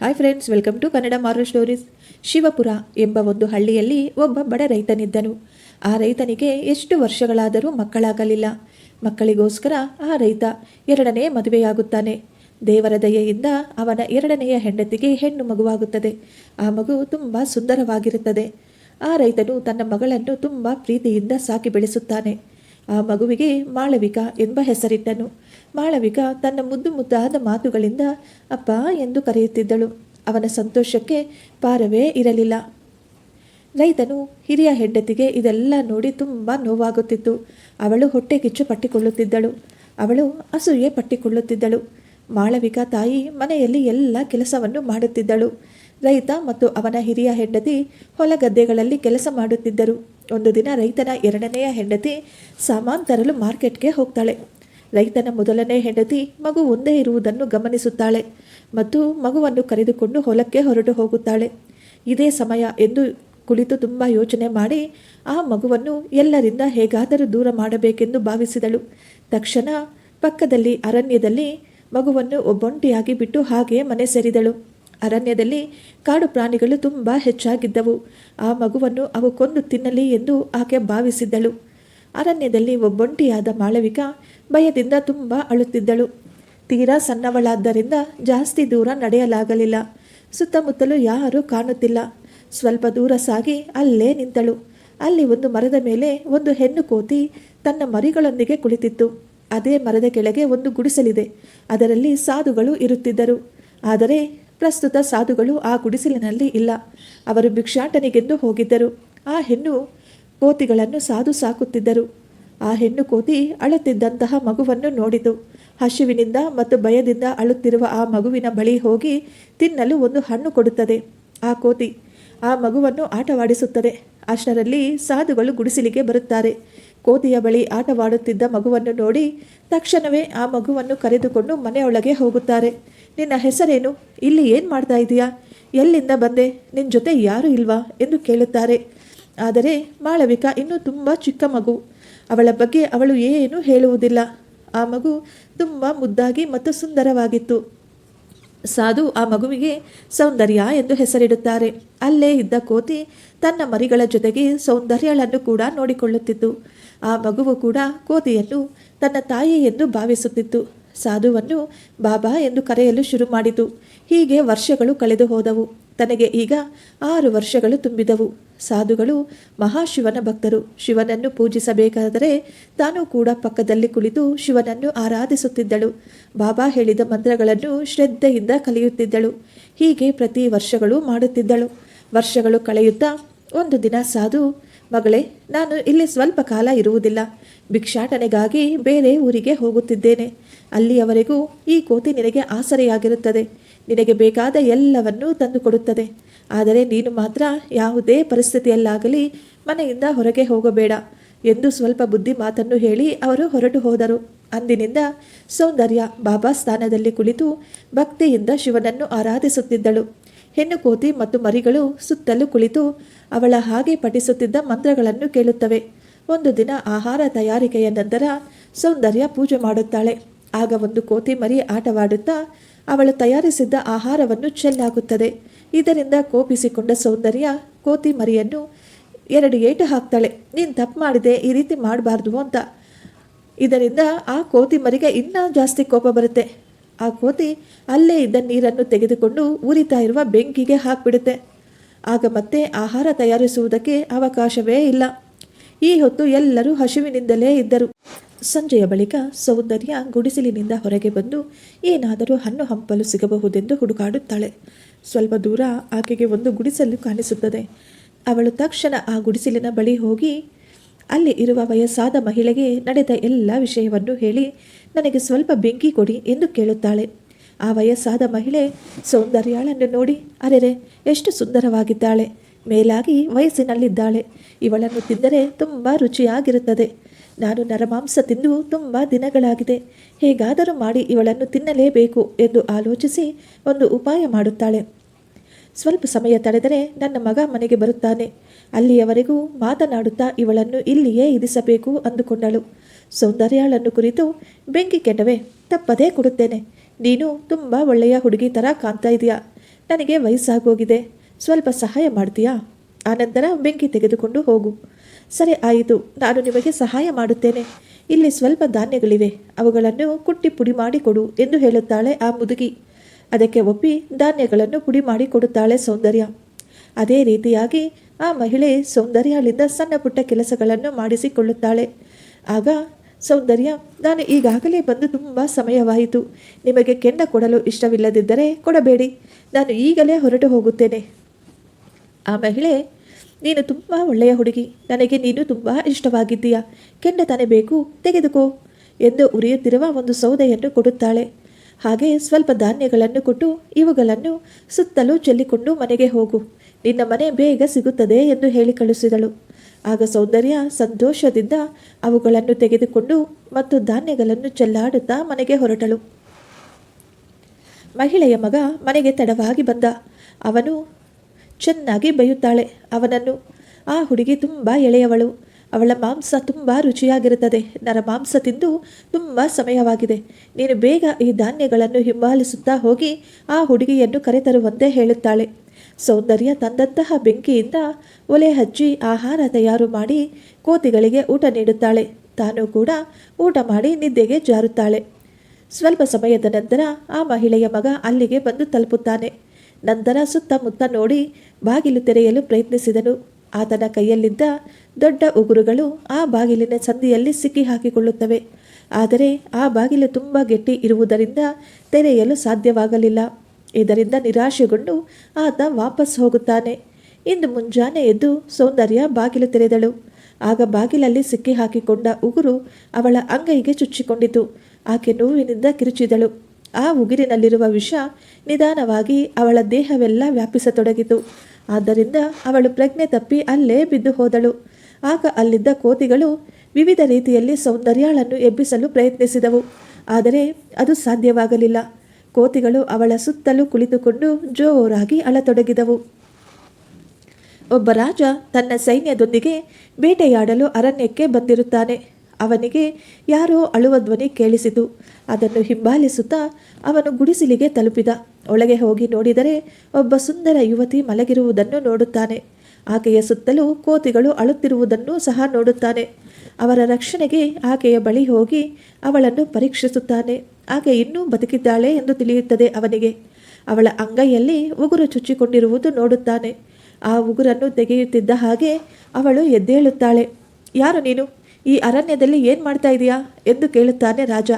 Hi friends welcome to Kannada moral stories Shivapura ಎಂಬ ಒಂದು ಹಳ್ಳಿಯಲ್ಲಿ ಒಬ್ಬ ಬಡ ರೈತನಿದ್ದನು. ಆ ರೈತನಿಗೆ ಎಷ್ಟು ವರ್ಷಗಳಾದರೂ ಮಕ್ಕಳಾಗಲಿಲ್ಲ. ಮಕ್ಕಳಿಗೋಸ್ಕರ ಆ ರೈತ ಎರಡನೇ ಮದುವೆಯಾಗುತ್ತಾನೆ. ದೇವರ ದಯೆಯಿಂದ ಅವನ ಎರಡನೆಯ ಹೆಂಡತಿಗೆ ಹೆಣ್ಣು ಮಗುವಾಗುತ್ತದೆ. ಆ ಮಗು ತುಂಬ ಸುಂದರವಾಗಿರುತ್ತದೆ. ಆ ರೈತನು ತನ್ನ ಮಗಳನ್ನು ತುಂಬ ಪ್ರೀತಿಯಿಂದ ಸಾಕಿ ಬೆಳೆಸುತ್ತಾನೆ. ಆ ಮಗುವಿಗೆ ಮಾಳವಿಕ ಎಂಬ ಹೆಸರಿಟ್ಟನು. ಮಾಳವಿಕ ತನ್ನ ಮುದ್ದು ಮುದ್ದಾದ ಮಾತುಗಳಿಂದ, ಅಪ್ಪ ಎಂದು ಕರೆಯುತ್ತಿದ್ದಳು. ಅವನ ಸಂತೋಷಕ್ಕೆ ಪಾರವೇ ಇರಲಿಲ್ಲ. ರೈತನು ಹಿರಿಯ ಹೆಂಡತಿಗೆ ಇದೆಲ್ಲ ನೋಡಿ ತುಂಬ ನೋವಾಗುತ್ತಿತ್ತು. ಅವಳು ಹೊಟ್ಟೆ ಕಿಚ್ಚು ಪಟ್ಟಿಕೊಳ್ಳುತ್ತಿದ್ದಳು. ಅವಳು ಅಸೂಯೆ ಪಟ್ಟಿಕೊಳ್ಳುತ್ತಿದ್ದಳು. ಮಾಳವಿಕ ತಾಯಿ ಮನೆಯಲ್ಲಿ ಎಲ್ಲ ಕೆಲಸವನ್ನು ಮಾಡುತ್ತಿದ್ದಳು. ರೈತ ಮತ್ತು ಅವನ ಹಿರಿಯ ಹೆಂಡತಿ ಹೊಲ ಗದ್ದೆಗಳಲ್ಲಿ ಕೆಲಸ ಮಾಡುತ್ತಿದ್ದರು. ಒಂದು ದಿನ ರೈತನ ಎರಡನೆಯ ಹೆಂಡತಿ ಸಾಮಾನು ತರಲು ಮಾರ್ಕೆಟ್ಗೆ ಹೋಗ್ತಾಳೆ. ರೈತನ ಮೊದಲನೇ ಹೆಂಡತಿ ಮಗು ಒಂದೇ ಇರುವುದನ್ನು ಗಮನಿಸುತ್ತಾಳೆ ಮತ್ತು ಮಗುವನ್ನು ಕರೆದುಕೊಂಡು ಹೊಲಕ್ಕೆ ಹೊರಟು ಹೋಗುತ್ತಾಳೆ. ಇದೇ ಸಮಯ ಎಂದು ಕುಳಿತು ತುಂಬ ಯೋಚನೆ ಮಾಡಿ ಆ ಮಗುವನ್ನು ಎಲ್ಲರಿಂದ ಹೇಗಾದರೂ ದೂರ ಮಾಡಬೇಕೆಂದು ಭಾವಿಸಿದಳು. ತಕ್ಷಣ ಪಕ್ಕದಲ್ಲಿ ಅರಣ್ಯದಲ್ಲಿ ಮಗುವನ್ನು ಒಬ್ಬೊಂಟಿಯಾಗಿ ಬಿಟ್ಟು ಹಾಗೆಯೇ ಮನೆ ಸೇರಿದಳು. ಅರಣ್ಯದಲ್ಲಿ ಕಾಡು ಪ್ರಾಣಿಗಳು ತುಂಬ ಹೆಚ್ಚಾಗಿದ್ದವು. ಆ ಮಗುವನ್ನು ಅವು ಕೊಂದು ತಿನ್ನಲಿ ಎಂದು ಆಕೆ ಭಾವಿಸಿದ್ದಳು. ಅರಣ್ಯದಲ್ಲಿ ಒಬ್ಬೊಂಟಿಯಾದ ಮಾಳವಿಕ ಭಯದಿಂದ ತುಂಬ ಅಳುತ್ತಿದ್ದಳು. ತೀರಾ ಸಣ್ಣವಳಾದ್ದರಿಂದ ಜಾಸ್ತಿ ದೂರ ನಡೆಯಲಾಗಲಿಲ್ಲ. ಸುತ್ತಮುತ್ತಲೂ ಯಾರೂ ಕಾಣುತ್ತಿಲ್ಲ. ಸ್ವಲ್ಪ ದೂರ ಸಾಗಿ ಅಲ್ಲೇ ನಿಂತಳು. ಅಲ್ಲಿ ಒಂದು ಮರದ ಮೇಲೆ ಒಂದು ಹೆಣ್ಣು ಕೋತಿ ತನ್ನ ಮರಿಗಳೊಂದಿಗೆ ಕುಳಿತಿತ್ತು. ಅದೇ ಮರದ ಕೆಳಗೆ ಒಂದು ಗುಡಿಸಲಿದೆ. ಅದರಲ್ಲಿ ಸಾಧುಗಳು ಇರುತ್ತಿದ್ದರು. ಆದರೆ ಪ್ರಸ್ತುತ ಸಾಧುಗಳು ಆ ಗುಡಿಸಲಿನಲ್ಲಿ ಇಲ್ಲ. ಅವರು ಭಿಕ್ಷಾಟನೆಗೆಂದು ಹೋಗಿದ್ದರು. ಆ ಹೆಣ್ಣು ಕೋತಿಗಳನ್ನು ಸಾಧು ಸಾಕುತ್ತಿದ್ದರು. ಆ ಹೆಣ್ಣು ಕೋತಿ ಅಳುತ್ತಿದ್ದಂತಹ ಮಗುವನ್ನು ನೋಡಿತು. ಹಸಿವಿನಿಂದ ಮತ್ತು ಭಯದಿಂದ ಅಳುತ್ತಿರುವ ಆ ಮಗುವಿನ ಬಳಿ ಹೋಗಿ ತಿನ್ನಲು ಒಂದು ಹಣ್ಣು ಕೊಡುತ್ತದೆ. ಆ ಕೋತಿ ಆ ಮಗುವನ್ನು ಆಟವಾಡಿಸುತ್ತದೆ. ಅಷ್ಟರಲ್ಲಿ ಸಾಧುಗಳು ಗುಡಿಸಲಿಗೆ ಬರುತ್ತಾರೆ. ಕೋತಿಯ ಬಳಿ ಆಟವಾಡುತ್ತಿದ್ದ ಮಗುವನ್ನು ನೋಡಿ ತಕ್ಷಣವೇ ಆ ಮಗುವನ್ನು ಕರೆದುಕೊಂಡು ಮನೆಯೊಳಗೆ ಹೋಗುತ್ತಾರೆ. ನಿನ್ನ ಹೆಸರೇನು? ಇಲ್ಲಿ ಏನು ಮಾಡ್ತಾ ಇದೀಯಾ? ಎಲ್ಲಿಂದ ಬಂದೆ? ನಿನ್ನ ಜೊತೆ ಯಾರು ಇಲ್ವಾ? ಎಂದು ಕೇಳುತ್ತಾರೆ. ಆದರೆ ಮಾಳವಿಕಾ ಇನ್ನೂ ತುಂಬ ಚಿಕ್ಕ ಮಗು. ಅವಳ ಬಗ್ಗೆ ಅವಳು ಏನೂ ಹೇಳುವುದಿಲ್ಲ. ಆ ಮಗು ತುಂಬ ಮುದ್ದಾಗಿ ಮತ್ತು ಸುಂದರವಾಗಿತ್ತು. ಸಾಧು ಆ ಮಗುವಿಗೆ ಸೌಂದರ್ಯ ಎಂದು ಹೆಸರಿಡುತ್ತಾರೆ. ಅಲ್ಲೇ ಇದ್ದ ಕೋತಿ ತನ್ನ ಮರಿಗಳ ಜೊತೆಗೆ ಸೌಂದರ್ಯಗಳನ್ನು ಕೂಡ ನೋಡಿಕೊಳ್ಳುತ್ತಿತ್ತು. ಆ ಮಗುವು ಕೂಡ ಕೋತಿಯನ್ನು ತನ್ನ ತಾಯಿ ಎಂದು ಭಾವಿಸುತ್ತಿತ್ತು. ಸಾಧುವನ್ನು ಬಾಬಾ ಎಂದು ಕರೆಯಲು ಶುರು ಮಾಡಿತು. ಹೀಗೆ ವರ್ಷಗಳು ಕಳೆದು ಹೋದವು ತನಗೆ ಈಗ ಆರು ವರ್ಷಗಳು ತುಂಬಿದವು. ಸಾಧುಗಳು, ಮಹಾಶಿವನ ಭಕ್ತರು ಶಿವನನ್ನು ಪೂಜಿಸಬೇಕಾದರೆ ತಾನು ಕೂಡ ಪಕ್ಕದಲ್ಲಿ ಕುಳಿತು ಶಿವನನ್ನು ಆರಾಧಿಸುತ್ತಿದ್ದಳು. ಬಾಬಾ ಹೇಳಿದ ಮಂತ್ರಗಳನ್ನು ಶ್ರದ್ಧೆಯಿಂದ ಕಲಿಯುತ್ತಿದ್ದಳು. ಹೀಗೆ ಪ್ರತಿ ವರ್ಷಗಳು ಮಾಡುತ್ತಿದ್ದಳು. ವರ್ಷಗಳು ಕಳೆಯುತ್ತಾ ಒಂದು ದಿನ ಸಾಧು, ಮಗಳೇ, ನಾನು ಇಲ್ಲಿ ಸ್ವಲ್ಪ ಕಾಲ ಇರುವುದಿಲ್ಲ. ಭಿಕ್ಷಾಟನೆಗಾಗಿ ಬೇರೆ ಊರಿಗೆ ಹೋಗುತ್ತಿದ್ದೇನೆ. ಅಲ್ಲಿಯವರೆಗೂ ಈ ಕೋತಿ ನಿನಗೆ ಆಸರೆಯಾಗಿರುತ್ತದೆ. ನಿನಗೆ ಬೇಕಾದ ಎಲ್ಲವನ್ನೂ ತಂದುಕೊಡುತ್ತದೆ. ಆದರೆ ನೀನು ಮಾತ್ರ ಯಾವುದೇ ಪರಿಸ್ಥಿತಿಯಲ್ಲಾಗಲಿ ಮನೆಯಿಂದ ಹೊರಗೆ ಹೋಗಬೇಡ ಎಂದು ಸ್ವಲ್ಪ ಬುದ್ಧಿ ಮಾತನ್ನು ಹೇಳಿ ಅವರು ಹೊರಟು ಹೋದರು. ಅಂದಿನಿಂದ ಸೌಂದರ್ಯ ಬಾಬಾ ಸ್ಥಾನದಲ್ಲಿ ಕುಳಿತು ಭಕ್ತಿಯಿಂದ ಶಿವನನ್ನು ಆರಾಧಿಸುತ್ತಿದ್ದಳು. ಹೆಣ್ಣು ಕೋತಿ ಮತ್ತು ಮರಿಗಳು ಸುತ್ತಲೂ ಕುಳಿತು ಅವಳ ಹಾಗೆ ಪಠಿಸುತ್ತಿದ್ದ ಮಂತ್ರಗಳನ್ನು ಕೇಳುತ್ತವೆ. ಒಂದು ದಿನ ಆಹಾರ ತಯಾರಿಕೆಯ ನಂತರ ಸೌಂದರ್ಯ ಪೂಜೆ ಮಾಡುತ್ತಾಳೆ. ಆಗ ಒಂದು ಕೋತಿ ಮರಿ ಆಟವಾಡುತ್ತಾ ಅವಳು ತಯಾರಿಸಿದ್ದ ಆಹಾರವನ್ನು ಚೆಲ್ಲಾಗುತ್ತದೆ. ಇದರಿಂದ ಕೋಪಿಸಿಕೊಂಡ ಸೌಂದರ್ಯ ಕೋತಿ ಮರಿಯನ್ನು ಎರಡು ಏಟು ಹಾಕ್ತಾಳೆ. ನೀನು ತಪ್ಪು ಮಾಡಿದೆ, ಈ ರೀತಿ ಮಾಡಬಾರ್ದು ಅಂತ. ಇದರಿಂದ ಆ ಕೋತಿ ಮರಿಗೆ ಇನ್ನೂ ಜಾಸ್ತಿ ಕೋಪ ಬರುತ್ತೆ. ಆ ಕೋತಿ ಅಲ್ಲೇ ಇದ್ದ ನೀರನ್ನು ತೆಗೆದುಕೊಂಡು ಉರಿತಾ ಇರುವ ಬೆಂಕಿಗೆ ಹಾಕಿಬಿಡುತ್ತೆ. ಆಗ ಮತ್ತೆ ಆಹಾರ ತಯಾರಿಸುವುದಕ್ಕೆ ಅವಕಾಶವೇ ಇಲ್ಲ. ಈ ಹೊತ್ತು ಎಲ್ಲರೂ ಹಸಿವಿನಿಂದಲೇ ಇದ್ದರು. ಸಂಜೆಯ ಬಳಿಕ ಸೌಂದರ್ಯ ಗುಡಿಸಲಿನಿಂದ ಹೊರಗೆ ಬಂದು ಏನಾದರೂ ಹಣ್ಣು ಹಂಪಲು ಸಿಗಬಹುದೆಂದು ಹುಡುಕಾಡುತ್ತಾಳೆ. ಸ್ವಲ್ಪ ದೂರ ಆಕೆಗೆ ಒಂದು ಗುಡಿಸಲು ಕಾಣಿಸುತ್ತದೆ. ಅವಳು ತಕ್ಷಣ ಆ ಗುಡಿಸಲಿನ ಬಳಿ ಹೋಗಿ, ಅಲ್ಲಿ ಇರುವ ವಯಸ್ಸಾದ ಮಹಿಳೆಗೆ ನಡೆದ ಎಲ್ಲ ವಿಷಯವನ್ನು ಹೇಳಿ, ನನಗೆ ಸ್ವಲ್ಪ ಬೆಂಕಿ ಕೊಡಿ ಎಂದು ಕೇಳುತ್ತಾಳೆ. ಆ ವಯಸ್ಸಾದ ಮಹಿಳೆ ಸೌಂದರ್ಯಾಳನ್ನು ನೋಡಿ, ಅರೆರೆ, ಎಷ್ಟು ಸುಂದರವಾಗಿದ್ದಾಳೆ. ಮೇಲಾಗಿ ವಯಸ್ಸಿನಲ್ಲಿದ್ದಾಳೆ. ಇವಳನ್ನು ತಿಂದರೆ ತುಂಬ ರುಚಿಯಾಗಿರುತ್ತದೆ. ನಾನು ನರಮಾಂಸ ತಿಂದು ತುಂಬ ದಿನಗಳಾಗಿದೆ. ಹೇಗಾದರೂ ಮಾಡಿ ಇವಳನ್ನು ತಿನ್ನಲೇಬೇಕು ಎಂದು ಆಲೋಚಿಸಿ ಒಂದು ಉಪಾಯ ಮಾಡುತ್ತಾಳೆ. ಸ್ವಲ್ಪ ಸಮಯ ತಡೆದರೆ ನನ್ನ ಮಗ ಮನೆಗೆ ಬರುತ್ತಾನೆ. ಅಲ್ಲಿಯವರೆಗೂ ಮಾತನಾಡುತ್ತಾ ಇವಳನ್ನು ಇಲ್ಲಿಯೇ ಇರಿಸಬೇಕು ಅಂದುಕೊಂಡಳು. ಸೌಂದರ್ಯಾಳನ್ನು ಕುರಿತು, ಬೆಂಕಿ ಕೆಟ್ಟವೆ, ತಪ್ಪದೇ ಕೊಡುತ್ತೇನೆ. ನೀನು ತುಂಬ ಒಳ್ಳೆಯ ಹುಡುಗಿ ಥರ ಕಾಣ್ತಾ ಇದೆಯಾ. ನನಗೆ ವಯಸ್ಸಾಗೋಗಿದೆ. ಸ್ವಲ್ಪ ಸಹಾಯ ಮಾಡ್ತೀಯಾ? ಆನಂತರ ಬೆಂಕಿ ತೆಗೆದುಕೊಂಡು ಹೋಗು. ಸರಿ, ಆಯಿತು. ನಾನು ನಿಮಗೆ ಸಹಾಯ ಮಾಡುತ್ತೇನೆ. ಇಲ್ಲಿ ಸ್ವಲ್ಪ ಧಾನ್ಯಗಳಿವೆ. ಅವುಗಳನ್ನು ಕುಟ್ಟಿ ಪುಡಿ ಮಾಡಿಕೊಡು ಎಂದು ಹೇಳುತ್ತಾಳೆ ಆ ಮುದುಗಿ ಅದಕ್ಕೆ ಒಪ್ಪಿ ಧಾನ್ಯಗಳನ್ನು ಪುಡಿ ಮಾಡಿಕೊಡುತ್ತಾಳೆ ಸೌಂದರ್ಯ. ಅದೇ ರೀತಿಯಾಗಿ ಆ ಮಹಿಳೆ ಸೌಂದರ್ಯಳಿಂದ ಸಣ್ಣ ಪುಟ್ಟ ಕೆಲಸಗಳನ್ನು ಮಾಡಿಸಿಕೊಳ್ಳುತ್ತಾಳೆ. ಆಗ ಸೌಂದರ್ಯ, ನಾನು ಈಗಾಗಲೇ ಬಂದು ತುಂಬ ಸಮಯವಾಯಿತು. ನಿಮಗೆ ಕೆಂಡ ಕೊಡಲು ಇಷ್ಟವಿಲ್ಲದಿದ್ದರೆ ಕೊಡಬೇಡಿ. ನಾನು ಈಗಲೇ ಹೊರಟು ಹೋಗುತ್ತೇನೆ. ಆ ಮಹಿಳೆ ನೀನು ತುಂಬ ಒಳ್ಳೆಯ ಹುಡುಗಿ. ನನಗೆ ನೀನು ತುಂಬ ಇಷ್ಟವಾಗಿದ್ದೀಯಾ? ಕೆಂಡ ತಾನೇ ಬೇಕು, ತೆಗೆದುಕೋ ಎಂದು ಉರಿಯುತ್ತಿರುವ ಒಂದು ಸೌದೆಯನ್ನು ಕೊಡುತ್ತಾಳೆ. ಹಾಗೆ ಸ್ವಲ್ಪ ಧಾನ್ಯಗಳನ್ನು ಕೊಟ್ಟು ಇವುಗಳನ್ನು ಸುತ್ತಲೂ ಚೆಲ್ಲಿಕೊಂಡು ಮನೆಗೆ ಹೋಗು. ನಿನ್ನ ಮನೆ ಬೇಗ ಸಿಗುತ್ತದೆ ಎಂದು ಹೇಳಿ ಕಳುಹಿಸಿದಳು. ಆಗ ಸೌಂದರ್ಯ ಸಂತೋಷದಿಂದ ಅವುಗಳನ್ನು ತೆಗೆದುಕೊಂಡು ಮತ್ತು ಧಾನ್ಯಗಳನ್ನು ಚೆಲ್ಲಾಡುತ್ತಾ ಮನೆಗೆ ಹೊರಟಳು. ಮಹಿಳೆಯ ಮಗ ಮನೆಗೆ ತಡವಾಗಿ ಬಂದ. ಅವನು ಚೆನ್ನಾಗಿ ಬೈಯುತ್ತಾಳೆ. ಅವನನ್ನು, ಆ ಹುಡುಗಿ ತುಂಬ ಎಳೆಯವಳು. ಅವಳ ಮಾಂಸ ತುಂಬ ರುಚಿಯಾಗಿರುತ್ತದೆ. ನರ ಮಾಂಸ ತಿಂದು ತುಂಬ ಸಮಯವಾಗಿದೆ. ನೀನು ಬೇಗ ಈ ಧಾನ್ಯಗಳನ್ನು ಹಿಂಬಾಲಿಸುತ್ತಾ ಹೋಗಿ ಆ ಹುಡುಗಿಯನ್ನು ಕರೆತರುವಂತೆ ಹೇಳುತ್ತಾಳೆ. ಸೌಂದರ್ಯ ತಂದಂತಹ ಬೆಂಕಿಯಿಂದ ಒಲೆ ಹಚ್ಚಿ ಆಹಾರ ತಯಾರು ಮಾಡಿ ಕೋತಿಗಳಿಗೆ ಊಟ ನೀಡುತ್ತಾಳೆ. ತಾನು ಕೂಡ ಊಟ ಮಾಡಿ ನಿದ್ದೆಗೆ ಜಾರುತ್ತಾಳೆ. ಸ್ವಲ್ಪ ಸಮಯದ ನಂತರ ಆ ಮಹಿಳೆಯ ಮಗ ಅಲ್ಲಿಗೆ ಬಂದು ತಲುಪುತ್ತಾನೆ. ನಂತರ ಸುತ್ತಮುತ್ತ ನೋಡಿ ಬಾಗಿಲು ತೆರೆಯಲು ಪ್ರಯತ್ನಿಸಿದನು. ಆತನ ಕೈಯಲ್ಲಿದ್ದ ದೊಡ್ಡ ಉಗುರುಗಳು ಆ ಬಾಗಿಲಿನ ಸಂದಿಯಲ್ಲಿ ಸಿಕ್ಕಿ ಹಾಕಿಕೊಳ್ಳುತ್ತವೆ. ಆದರೆ ಆ ಬಾಗಿಲು ತುಂಬ ಗಟ್ಟಿ ಇರುವುದರಿಂದ ತೆರೆಯಲು ಸಾಧ್ಯವಾಗಲಿಲ್ಲ. ಇದರಿಂದ ನಿರಾಶೆಗೊಂಡು ಆತ ವಾಪಸ್ ಹೋಗುತ್ತಾನೆ. ಇಂದು ಮುಂಜಾನೆ ಎದ್ದು ಸೌಂದರ್ಯ ಬಾಗಿಲು ತೆರೆದಳು. ಆಗ ಬಾಗಿಲಲ್ಲಿ ಸಿಕ್ಕಿ ಹಾಕಿಕೊಂಡ ಉಗುರು ಅವಳ ಅಂಗೈಗೆ ಚುಚ್ಚಿಕೊಂಡಿತು. ಆಕೆ ನೋವಿನಿಂದ ಕಿರುಚಿದಳು. ಆ ಉಗಿರಿನಲ್ಲಿರುವ ವಿಷ ನಿಧಾನವಾಗಿ ಅವಳ ದೇಹವೆಲ್ಲ ವ್ಯಾಪಿಸತೊಡಗಿತು. ಆದ್ದರಿಂದ ಅವಳು ಪ್ರಜ್ಞೆ ತಪ್ಪಿ ಅಲ್ಲೇ ಬಿದ್ದು ಹೋದಳು. ಆಗ ಅಲ್ಲಿದ್ದ ಕೋತಿಗಳು ವಿವಿಧ ರೀತಿಯಲ್ಲಿ ಸೌಂದರ್ಯಾಳನ್ನು ಎಬ್ಬಿಸಲು ಪ್ರಯತ್ನಿಸಿದವು. ಆದರೆ ಅದು ಸಾಧ್ಯವಾಗಲಿಲ್ಲ. ಕೋತಿಗಳು ಅವಳ ಸುತ್ತಲೂ ಕುಳಿತುಕೊಂಡು ಜೋರಾಗಿ ಅಳತೊಡಗಿದವು. ಒಬ್ಬ ರಾಜ ತನ್ನ ಸೈನ್ಯದೊಂದಿಗೆ ಬೇಟೆಯಾಡಲು ಅರಣ್ಯಕ್ಕೆ ಬಂದಿರುತ್ತಾನೆ. ಅವನಿಗೆ ಯಾರೋ ಅಳುವ ಧ್ವನಿ ಕೇಳಿಸಿತು. ಅದನ್ನು ಹಿಂಬಾಲಿಸುತ್ತಾ ಅವನು ಗುಡಿಸಿಲಿಗೆ ತಲುಪಿದ. ಒಳಗೆ ಹೋಗಿ ನೋಡಿದರೆ ಒಬ್ಬ ಸುಂದರ ಯುವತಿ ಮಲಗಿರುವುದನ್ನು ನೋಡುತ್ತಾನೆ. ಆಕೆಯ ಸುತ್ತಲೂ ಕೋತಿಗಳು ಅಳುತ್ತಿರುವುದನ್ನು ಸಹ ನೋಡುತ್ತಾನೆ. ಅವರ ರಕ್ಷಣೆಗೆ ಆಕೆಯ ಬಳಿ ಹೋಗಿ ಅವಳನ್ನು ಪರೀಕ್ಷಿಸುತ್ತಾನೆ. ಆಕೆ ಇನ್ನೂ ಬದುಕಿದ್ದಾಳೆ ಎಂದು ತಿಳಿಯುತ್ತದೆ ಅವನಿಗೆ. ಅವಳ ಅಂಗೈಯಲ್ಲಿ ಉಗುರು ಚುಚ್ಚಿಕೊಂಡಿರುವುದು ನೋಡುತ್ತಾನೆ. ಆ ಉಗುರನ್ನು ತೆಗೆಯುತ್ತಿದ್ದ ಹಾಗೆ ಅವಳು ಎದ್ದೇಳುತ್ತಾಳೆ. ಯಾರು ನೀನು? ಈ ಅರಣ್ಯದಲ್ಲಿ ಏನು ಮಾಡ್ತಾ ಇದೀಯಾ? ಎಂದು ಕೇಳುತ್ತಾನೆ ರಾಜ.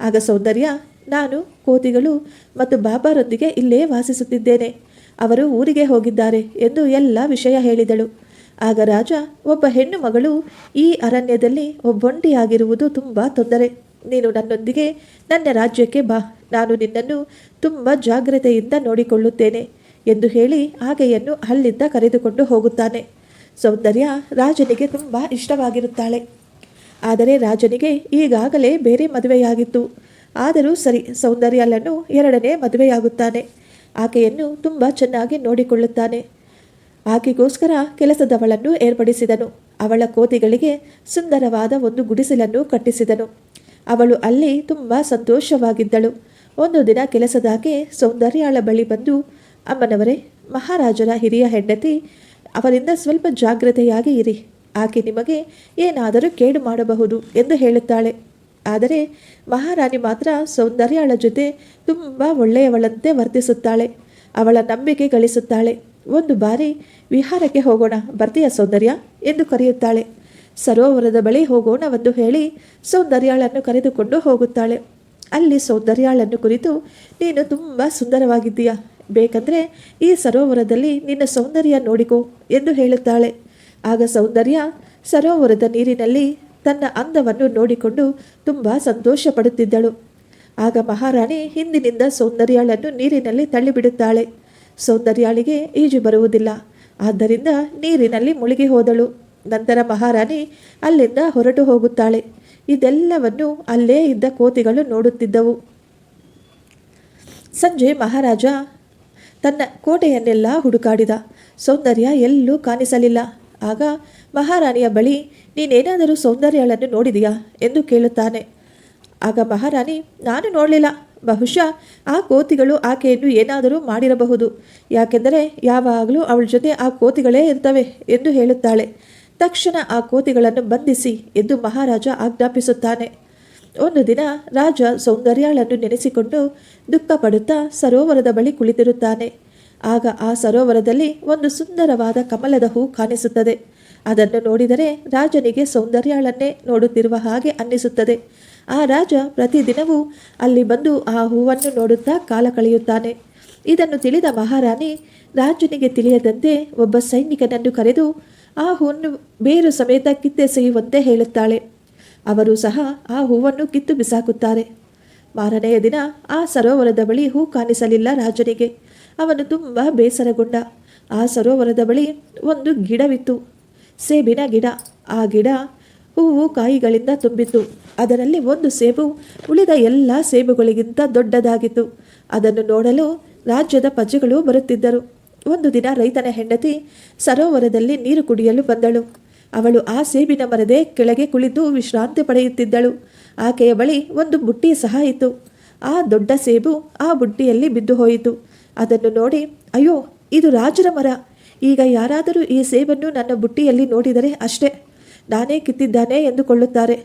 ಆಗ ಸೌಂದರ್ಯ, ನಾನು ಕೋತಿಗಳು ಮತ್ತು ಬಾಬಾರೊಂದಿಗೆ ಇಲ್ಲೇ ವಾಸಿಸುತ್ತಿದ್ದೇನೆ. ಅವರು ಊರಿಗೆ ಹೋಗಿದ್ದಾರೆ ಎಂದು ಎಲ್ಲ ವಿಷಯ ಹೇಳಿದಳು. ಆಗ ರಾಜ, ಒಬ್ಬ ಹೆಣ್ಣು ಮಗಳು ಈ ಅರಣ್ಯದಲ್ಲಿ ಒಬ್ಬೊಂಟಿಯಾಗಿರುವುದು ತುಂಬ ತೊಂದರೆ. ನೀನು ನನ್ನೊಂದಿಗೆ, ನನ್ನ ರಾಜ್ಯಕ್ಕೆ ಬಾ. ನಾನು ನಿನ್ನನ್ನು ತುಂಬ ಜಾಗ್ರತೆಯಿಂದ ನೋಡಿಕೊಳ್ಳುತ್ತೇನೆ ಎಂದು ಹೇಳಿ ಆಕೆಯನ್ನು ಅಲ್ಲಿಂದ ಕರೆದುಕೊಂಡು ಹೋಗುತ್ತಾನೆ. ಸೌಂದರ್ಯ ರಾಜನಿಗೆ ತುಂಬ ಇಷ್ಟವಾಗಿರುತ್ತಾಳೆ. ಆದರೆ ರಾಜನಿಗೆ ಈಗಾಗಲೇ ಬೇರೆ ಮದುವೆಯಾಗಿತ್ತು. ಆದರೂ ಸರಿ ಸೌಂದರ್ಯಲನ್ನು ಎರಡನೇ ಮದುವೆಯಾಗುತ್ತಾನೆ. ಆಕೆಯನ್ನು ತುಂಬ ಚೆನ್ನಾಗಿ ನೋಡಿಕೊಳ್ಳುತ್ತಾನೆ. ಆಕೆಗೋಸ್ಕರ ಕೆಲಸದವಳನ್ನು ಏರ್ಪಡಿಸಿದನು. ಅವಳ ಕೋತಿಗಳಿಗೆ ಸುಂದರವಾದ ಒಂದು ಗುಡಿಸಲನ್ನು ಕಟ್ಟಿಸಿದನು. ಅವಳು ಅಲ್ಲಿ ತುಂಬ ಸಂತೋಷವಾಗಿದ್ದಳು. ಒಂದು ದಿನ ಕೆಲಸದಾಕೆ ಸೌಂದರ್ಯಾಳ ಬಳಿ ಬಂದು, ಅಮ್ಮನವರೇ ಮಹಾರಾಜರ ಹಿರಿಯ ಹೆಂಡತಿ ಅವರಿಂದ ಸ್ವಲ್ಪ ಜಾಗ್ರತೆಯಾಗಿ ಇರಿ. ಆಕೆ ನಿಮಗೆ ಏನಾದರೂ ಕೇಡು ಮಾಡಬಹುದು ಎಂದು ಹೇಳುತ್ತಾಳೆ. ಆದರೆ ಮಹಾರಾಣಿ ಮಾತ್ರ ಸೌಂದರ್ಯಾಳ ಜೊತೆ ತುಂಬ ಒಳ್ಳೆಯವಳಂತೆ ವರ್ತಿಸುತ್ತಾಳೆ. ಅವಳ ನಂಬಿಕೆ ಗಳಿಸುತ್ತಾಳೆ. ಒಂದು ಬಾರಿ ವಿಹಾರಕ್ಕೆ ಹೋಗೋಣ, ಬರ್ತೀಯ ಸೌಂದರ್ಯ? ಎಂದು ಕರೆಯುತ್ತಾಳೆ. ಸರೋವರದ ಬಳಿ ಹೋಗೋಣವೆಂದು ಹೇಳಿ ಸೌಂದರ್ಯಾಳನ್ನು ಕರೆದುಕೊಂಡು ಹೋಗುತ್ತಾಳೆ. ಅಲ್ಲಿ ಸೌಂದರ್ಯಾಳನ್ನು ಕುರಿತು ನೀನು ತುಂಬ ಸುಂದರವಾಗಿದ್ದೀಯಾ? ಬೇಕಂದ್ರೆ ಈ ಸರೋವರದಲ್ಲಿ ನಿನ್ನ ಸೌಂದರ್ಯ ನೋಡಿಕೋ ಎಂದು ಹೇಳುತ್ತಾಳೆ. ಆಗ ಸೌಂದರ್ಯ ಸರೋವರದ ನೀರಿನಲ್ಲಿ ತನ್ನ ಅಂದವನ್ನು ನೋಡಿಕೊಂಡು ತುಂಬ ಸಂತೋಷ ಪಡುತ್ತಿದ್ದಳು ಆಗ ಮಹಾರಾಣಿ ಹಿಂದಿನಿಂದ ಸೌಂದರ್ಯಾಳನ್ನು ನೀರಿನಲ್ಲಿ ತಳ್ಳಿಬಿಡುತ್ತಾಳೆ. ಸೌಂದರ್ಯಾಳಿಗೆ ಈಜು ಬರುವುದಿಲ್ಲ. ಆದ್ದರಿಂದ ನೀರಿನಲ್ಲಿ ಮುಳುಗಿ ಹೋದಳು. ನಂತರ ಮಹಾರಾಣಿ ಅಲ್ಲಿಂದ ಹೊರಟು ಹೋಗುತ್ತಾಳೆ. ಇದೆಲ್ಲವನ್ನು ಅಲ್ಲೇ ಇದ್ದ ಕೋತಿಗಳು ನೋಡುತ್ತಿದ್ದವು. ಸಂಜೆ ಮಹಾರಾಜ ತನ್ನ ಕೋಟೆಯನ್ನೆಲ್ಲ ಹುಡುಕಾಡಿದ. ಸೌಂದರ್ಯ ಎಲ್ಲೂ ಕಾಣಿಸಲಿಲ್ಲ. ಆಗ ಮಹಾರಾಣಿಯ ಬಳಿ, ನೀನೇನಾದರೂ ಸೌಂದರ್ಯಗಳನ್ನು ನೋಡಿದೆಯಾ? ಎಂದು ಕೇಳುತ್ತಾನೆ. ಆಗ ಮಹಾರಾಣಿ, ನಾನು ನೋಡಲಿಲ್ಲ. ಬಹುಶಃ ಆ ಕೋತಿಗಳು ಆಕೆಯನ್ನು ಏನಾದರೂ ಮಾಡಿರಬಹುದು. ಯಾಕೆಂದರೆ ಯಾವಾಗಲೂ ಅವಳ ಜೊತೆ ಆ ಕೋತಿಗಳೇ ಇರ್ತವೆ ಎಂದು ಹೇಳುತ್ತಾಳೆ. ತಕ್ಷಣ ಆ ಕೋತಿಗಳನ್ನು ಬಂಧಿಸಿ ಎಂದು ಮಹಾರಾಜ ಆಜ್ಞಾಪಿಸುತ್ತಾನೆ. ಒಂದು ದಿನ ರಾಜ ಸೌಂದರ್ಯಾಳನ್ನು ನೆನೆಸಿಕೊಂಡು ದುಃಖ ಪಡುತ್ತಾ ಸರೋವರದ ಬಳಿ ಕುಳಿತಿರುತ್ತಾನೆ. ಆಗ ಆ ಸರೋವರದಲ್ಲಿ ಒಂದು ಸುಂದರವಾದ ಕಮಲದ ಹೂ ಕಾಣಿಸುತ್ತದೆ. ಅದನ್ನು ನೋಡಿದರೆ ರಾಜನಿಗೆ ಸೌಂದರ್ಯಾಳನ್ನೇ ನೋಡುತ್ತಿರುವ ಹಾಗೆ ಅನ್ನಿಸುತ್ತದೆ. ಆ ರಾಜ ಪ್ರತಿದಿನವೂ ಅಲ್ಲಿ ಬಂದು ಆ ಹೂವನ್ನು ನೋಡುತ್ತಾ ಕಾಲ ಕಳೆಯುತ್ತಾನೆ. ಇದನ್ನು ತಿಳಿದ ಮಹಾರಾಣಿ ರಾಜನಿಗೆ ತಿಳಿಯದಂತೆ ಒಬ್ಬ ಸೈನಿಕನನ್ನು ಕರೆದು, ಆ ಹೂವನ್ನು ಬೇರು ಸಮೇತ ಕಿತ್ತೆಸೆಯುವಂತೆ ಹೇಳುತ್ತಾಳೆ. ಅವರು ಸಹ ಆ ಹೂವನ್ನು ಕಿತ್ತು ಬಿಸಾಕುತ್ತಾರೆ. ಮಾರನೆಯ ದಿನ ಆ ಸರೋವರದ ಬಳಿ ಹೂ ಕಾಣಿಸಲಿಲ್ಲ ರಾಜನಿಗೆ. ಅವನು ತುಂಬ ಬೇಸರಗೊಂಡ. ಆ ಸರೋವರದ ಬಳಿ ಒಂದು ಗಿಡವಿತ್ತು. ಸೇಬಿನ ಗಿಡ. ಆ ಗಿಡ ಹೂವು ಕಾಯಿಗಳಿಂದ ತುಂಬಿತ್ತು. ಅದರಲ್ಲಿ ಒಂದು ಸೇಬು ಉಳಿದ ಎಲ್ಲ ಸೇಬುಗಳಿಗಿಂತ ದೊಡ್ಡದಾಗಿತ್ತು. ಅದನ್ನು ನೋಡಲು ರಾಜ್ಯದ ಪಜೆಗಳು ಬರುತ್ತಿದ್ದರು. ಒಂದು ದಿನ ರೈತನ ಹೆಂಡತಿ ಸರೋವರದಲ್ಲಿ ನೀರು ಕುಡಿಯಲು ಬಂದಳು. ಅವಳು ಆ ಸೇಬಿನ ಮರದೇ ಕೆಳಗೆ ಕುಳಿತು ವಿಶ್ರಾಂತಿ ಪಡೆಯುತ್ತಿದ್ದಳು. ಆಕೆಯ ಬಳಿ ಒಂದು ಬುಟ್ಟಿ ಸಹ ಇತ್ತು. ಆ ದೊಡ್ಡ ಸೇಬು ಆ ಬುಟ್ಟಿಯಲ್ಲಿ ಬಿದ್ದು ಹೋಯಿತು. ಅದನ್ನು ನೋಡಿ, ಅಯ್ಯೋ, ಇದು ರಾಜರ ಮರ. ಈಗ ಯಾರಾದರೂ ಈ ಸೇಬನ್ನು ನನ್ನ ಬುಟ್ಟಿಯಲ್ಲಿ ನೋಡಿದರೆ ಅಷ್ಟೇ. ನಾನೇ ಕಿತ್ತಿದ್ದಾನೆ ಎಂದುಕೊಳ್ಳುತ್ತಾರೆ.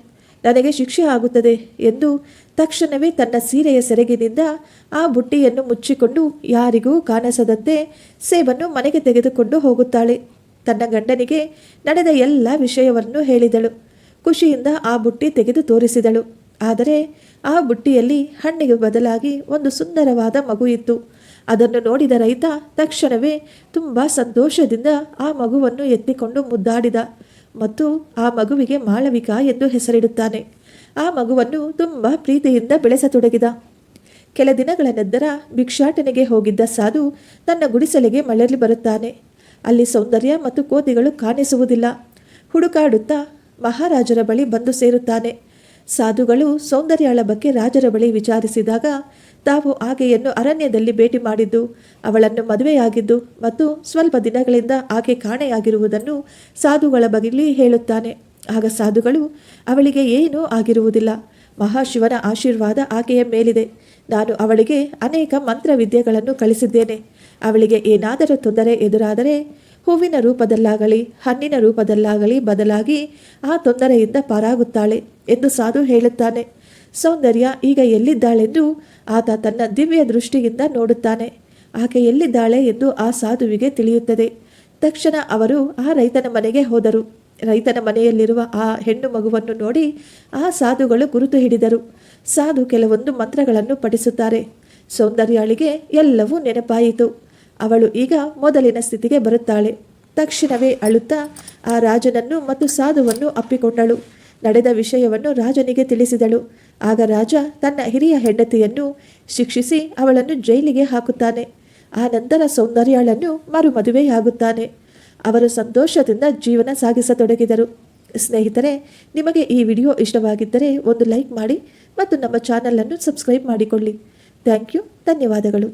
ನನಗೆ ಶಿಕ್ಷೆ ಆಗುತ್ತದೆ ಎಂದು ತಕ್ಷಣವೇ ತನ್ನ ಸೀರೆಯ ಸೆರಗಿನಿಂದ ಆ ಬುಟ್ಟಿಯನ್ನು ಮುಚ್ಚಿಕೊಂಡು ಯಾರಿಗೂ ಕಾಣಿಸದಂತೆ ಸೇಬನ್ನು ಮನೆಗೆ ತೆಗೆದುಕೊಂಡು ಹೋಗುತ್ತಾಳೆ. ತನ್ನ ಗಂಡನಿಗೆ ನಡೆದ ಎಲ್ಲ ವಿಷಯವನ್ನು ಹೇಳಿದಳು. ಖುಷಿಯಿಂದ ಆ ಬುಟ್ಟಿ ತೆಗೆದು ತೋರಿಸಿದಳು. ಆದರೆ ಆ ಬುಟ್ಟಿಯಲ್ಲಿ ಹಣ್ಣಿಗೆ ಬದಲಾಗಿ ಒಂದು ಸುಂದರವಾದ ಮಗು ಇತ್ತು. ಅದನ್ನು ನೋಡಿದ ರೈತ ತಕ್ಷಣವೇ ತುಂಬ ಸಂತೋಷದಿಂದ ಆ ಮಗುವನ್ನು ಎತ್ತಿಕೊಂಡು ಮುದ್ದಾಡಿದ ಮತ್ತು ಆ ಮಗುವಿಗೆ ಮಾಳವಿಕಾ ಎಂದು ಹೆಸರಿಡುತ್ತಾನೆ. ಆ ಮಗುವನ್ನು ತುಂಬ ಪ್ರೀತಿಯಿಂದ ಬೆಳೆಸತೊಡಗಿದ. ಕೆಲ ದಿನಗಳ ನಂತರ ಭಿಕ್ಷಾಟನೆಗೆ ಹೋಗಿದ್ದ ಸಾಧು ತನ್ನ ಗುಡಿಸಲಿಗೆ ಮಳೆಯಲ್ಲಿ ಬರುತ್ತಾನೆ. ಅಲ್ಲಿ ಸೌಂದರ್ಯ ಮತ್ತು ಕೋತಿಗಳು ಕಾಣಿಸುವುದಿಲ್ಲ. ಹುಡುಕಾಡುತ್ತಾ ಮಹಾರಾಜರ ಬಳಿ ಬಂದು ಸೇರುತ್ತಾನೆ. ಸಾಧುಗಳು ಸೌಂದರ್ಯಳ ಬಗ್ಗೆ ರಾಜರ ಬಳಿ ವಿಚಾರಿಸಿದಾಗ ತಾವು ಆಕೆಯನ್ನು ಅರಣ್ಯದಲ್ಲಿ ಭೇಟಿ ಮಾಡಿದ್ದು, ಅವಳನ್ನು ಮದುವೆಯಾಗಿದ್ದು ಮತ್ತು ಸ್ವಲ್ಪ ದಿನಗಳಿಂದ ಆಕೆ ಕಾಣೆಯಾಗಿರುವುದನ್ನು ಸಾಧುಗಳ ಬಗಿಲಿ ಹೇಳುತ್ತಾನೆ. ಆಗ ಸಾಧುಗಳು, ಅವಳಿಗೆ ಏನೂ ಆಗಿರುವುದಿಲ್ಲ. ಮಹಾಶಿವನ ಆಶೀರ್ವಾದ ಆಕೆಯ ಮೇಲಿದೆ. ನಾನು ಅವಳಿಗೆ ಅನೇಕ ಮಂತ್ರವಿದ್ಯೆಗಳನ್ನು ಕಳಿಸಿದ್ದೇನೆ ಅವಳಿಗೆ ಏನಾದರೂ ತೊಂದರೆ ಎದುರಾದರೆ ಹೂವಿನ ರೂಪದಲ್ಲಾಗಲಿ, ಹಣ್ಣಿನ ರೂಪದಲ್ಲಾಗಲಿ ಬದಲಾಗಿ ಆ ತೊಂದರೆಯಿಂದ ಪಾರಾಗುತ್ತಾಳೆ ಎಂದು ಸಾಧು ಹೇಳುತ್ತಾನೆ. ಸೌಂದರ್ಯ ಈಗ ಎಲ್ಲಿದ್ದಾಳೆಂದು ಆತ ತನ್ನ ದಿವ್ಯ ದೃಷ್ಟಿಯಿಂದ ನೋಡುತ್ತಾನೆ. ಆಕೆ ಎಲ್ಲಿದ್ದಾಳೆ ಎಂದು ಆ ಸಾಧುವಿಗೆ ತಿಳಿಯುತ್ತದೆ. ತಕ್ಷಣ ಅವರು ಆ ರೈತನ ಮನೆಗೆ ಹೋದರು. ರೈತನ ಮನೆಯಲ್ಲಿರುವ ಆ ಹೆಣ್ಣು ಮಗುವನ್ನು ನೋಡಿ ಆ ಸಾಧುಗಳು ಗುರುತು ಹಿಡಿದರು. ಸಾಧು ಕೆಲವೊಂದು ಮಂತ್ರಗಳನ್ನು ಪಠಿಸುತ್ತಾರೆ. ಸೌಂದರ್ಯಾಳಿಗೆ ಎಲ್ಲವೂ ನೆನಪಾಯಿತು. ಅವಳು ಈಗ ಮೊದಲಿನ ಸ್ಥಿತಿಗೆ ಬರುತ್ತಾಳೆ. ತಕ್ಷಣವೇ ಅಳುತ್ತಾ ಆ ರಾಜನನ್ನು ಮತ್ತು ಸಾಧುವನ್ನು ಅಪ್ಪಿಕೊಂಡಳು. ನಡೆದ ವಿಷಯವನ್ನು ರಾಜನಿಗೆ ತಿಳಿಸಿದಳು. ಆಗ ರಾಜ ತನ್ನ ಹಿರಿಯ ಹೆಂಡತಿಯನ್ನು ಶಿಕ್ಷಿಸಿ ಅವಳನ್ನು ಜೈಲಿಗೆ ಹಾಕುತ್ತಾನೆ. ಆ ನಂತರ ಸೌಂದರ್ಯಾಳನ್ನು ಮರುಮದುವೆಯಾಗುತ್ತಾನೆ. ಅವರು ಸಂತೋಷದಿಂದ ಜೀವನ ಸಾಗಿಸತೊಡಗಿದರು. ಸ್ನೇಹಿತರೆ, ನಿಮಗೆ ಈ ವಿಡಿಯೋ ಇಷ್ಟವಾಗಿದ್ದರೆ ಒಂದು ಲೈಕ್ ಮಾಡಿ ಮತ್ತು ನಮ್ಮ ಚಾನಲನ್ನು ಸಬ್ಸ್ಕ್ರೈಬ್ ಮಾಡಿಕೊಳ್ಳಿ. ಥ್ಯಾಂಕ್ ಯು, ಧನ್ಯವಾದಗಳು.